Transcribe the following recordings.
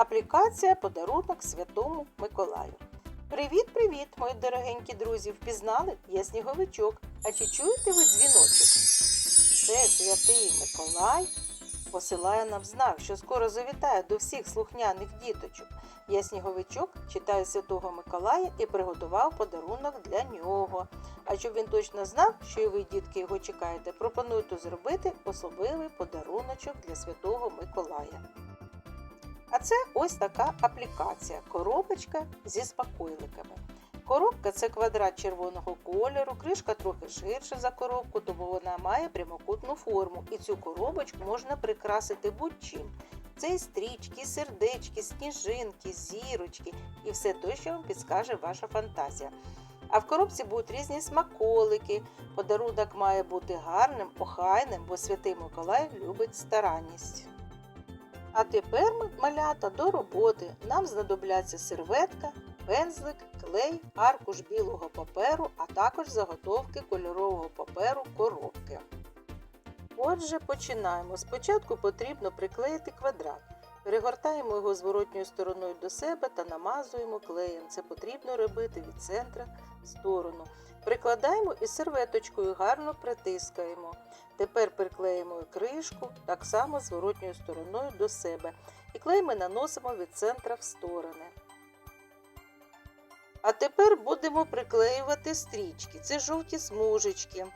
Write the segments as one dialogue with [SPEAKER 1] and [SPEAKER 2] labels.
[SPEAKER 1] Аплікація Подарунок Святому Миколаю. Привіт-привіт, мої дорогенькі друзі! Впізнали? Я сніговичок. А чи чуєте ви дзвіночок? Це святий Миколай посилає нам знак, що скоро завітає до всіх слухняних діточок. Я сніговичок читаю Святого Миколая і приготував подарунок для нього. А щоб він точно знав, що і ви, дітки, його чекаєте, пропоную зробити особливий подаруночок для Святого Миколая. А це ось така аплікація коробочка зі спокойликами. Коробка це квадрат червоного кольору, кришка трохи ширша за коробку, тому вона має прямокутну форму. І цю коробочку можна прикрасити будь-чим. Це і стрічки, сердечки, сніжинки, зірочки і все те, що вам підскаже ваша фантазія. А в коробці будуть різні смаколики. Подарунок має бути гарним, охайним, бо святий Миколай любить старанність. А тепер, малята, до роботи. Нам знадобляться серветка, пензлик, клей, аркуш білого паперу, а також заготовки кольорового паперу коробки. Отже, починаємо. Спочатку потрібно приклеїти квадрат. Перегортаємо його зворотньою стороною до себе та намазуємо клеєм. Це потрібно робити від центра в сторону. Прикладаємо і серветочкою гарно притискаємо. Тепер приклеїмо кришку так само зворотньою стороною до себе. І клей ми наносимо від центра в сторони. А тепер будемо приклеювати стрічки. Це жовті смужечки.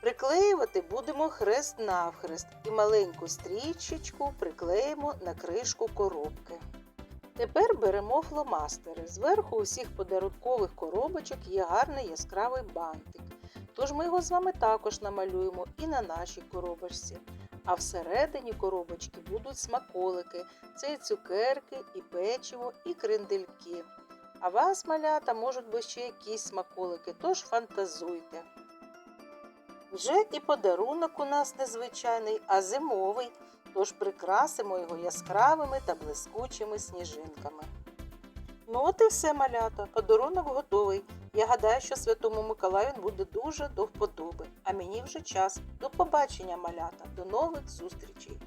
[SPEAKER 1] Приклеювати будемо хрест навхрест і маленьку стрічечку приклеїмо на кришку коробки. Тепер беремо фломастери. Зверху усіх подарункових коробочок є гарний яскравий бантик. Тож ми його з вами також намалюємо і на нашій коробочці. А всередині коробочки будуть смаколики. Це і цукерки, і печиво, і крендельки. А вас, малята, можуть бути ще якісь смаколики, тож фантазуйте. Вже і подарунок у нас незвичайний, а зимовий, тож прикрасимо його яскравими та блискучими сніжинками. Ну от і все, малята, подарунок готовий. Я гадаю, що Святому Миколаю буде дуже до вподоби. А мені вже час. До побачення, малята, до нових зустрічей!